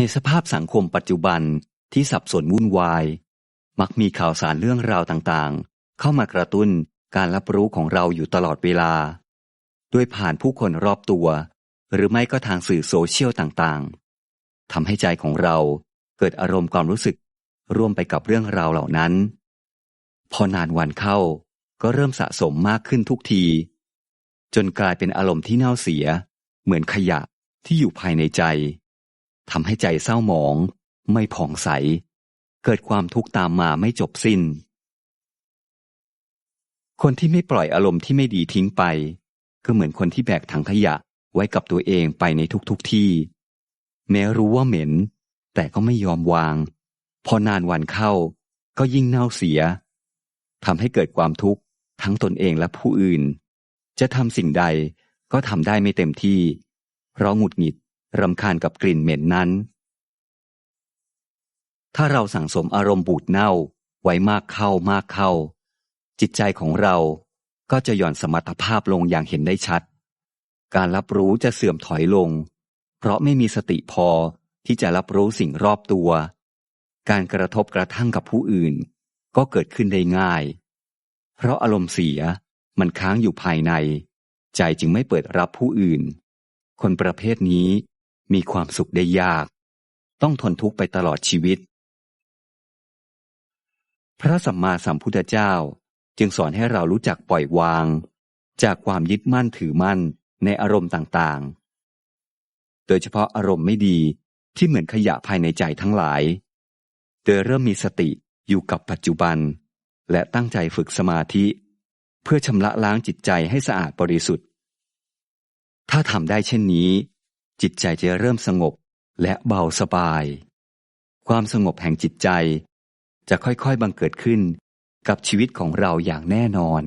ในสภาพสังคมปัจจุบันที่สับสนวุ่นวาย มักมีข่าวสารเรื่องราวต่างๆ เข้ามากระตุ้นการรับรู้ของเราอยู่ตลอดเวลา ด้วยผ่านผู้คนรอบตัว หรือไม่ก็ทางสื่อโซเชียลต่างๆทำให้ใจของเราเกิดอารมณ์ความรู้สึกร่วมไปกับเรื่องราวเหล่านั้น พอนานวันเข้าก็เริ่มสะสมมากขึ้นทุกที จนกลายเป็นอารมณ์ที่เน่าเสีย เหมือนขยะที่อยู่ภายในใจ ทำให้ใจเศร้าหมอง ไม่ผ่องใส เกิดความทุกข์ตามมาไม่จบสิน้น คนที่ไม่ปล่อยอารมณ์ที่ไม่ดีทิ้งไป ก็เหมือนคนที่แบกถังขยะไว้กับตัวเองไปในทุกๆทที่ แม้รู้ว่าเหม็น แต่ก็ไม่ยอมวาง พอนานวันเข้า ก็ยิ่งเน่าเสียทำให้เกิดความทุกข์ทั้งตนเองและผู้อื่น จะทำสิ่งใดก็ทำได้ไม่เต็มที่ เพราะหงุดหงิด รำคาญกับกลิ่นเหม็นนั้น ถ้าเราสั่งสมอารมณ์บูดเน่าไว้มากเข้ามากเข้า จิตใจของเราก็จะหย่อนสมรรถภาพลงอย่างเห็นได้ชัด การรับรู้จะเสื่อมถอยลง เพราะไม่มีสติพอที่จะรับรู้สิ่งรอบตัว การกระทบกระทั่งกับผู้อื่น ก็เกิดขึ้นได้ง่าย เพราะอารมณ์เสียมันค้างอยู่ภายใน ใจจึงไม่เปิดรับผู้อื่น คนประเภทนี้ มีความสุขได้ยาก ต้องทนทุกข์ไปตลอดชีวิต พระสัมมาสัมพุทธเจ้าจึงสอนให้เรารู้จักปล่อยวาง จากความยึดมั่นถือมั่นในอารมณ์ต่างๆ โดยเฉพาะอารมณ์ไม่ดีที่เหมือนขยะภายในใจทั้งหลาย โดยเริ่มมีสติอยู่กับปัจจุบัน และตั้งใจฝึกสมาธิ เพื่อชำระล้างจิตใจให้สะอาดบริสุทธิ์ ถ้าทำได้เช่นนี้ จิตใจจะเริ่มสงบและเบาสบาย ความสงบแห่งจิตใจ จะค่อยๆบังเกิดขึ้นกับชีวิตของเราอย่างแน่นอน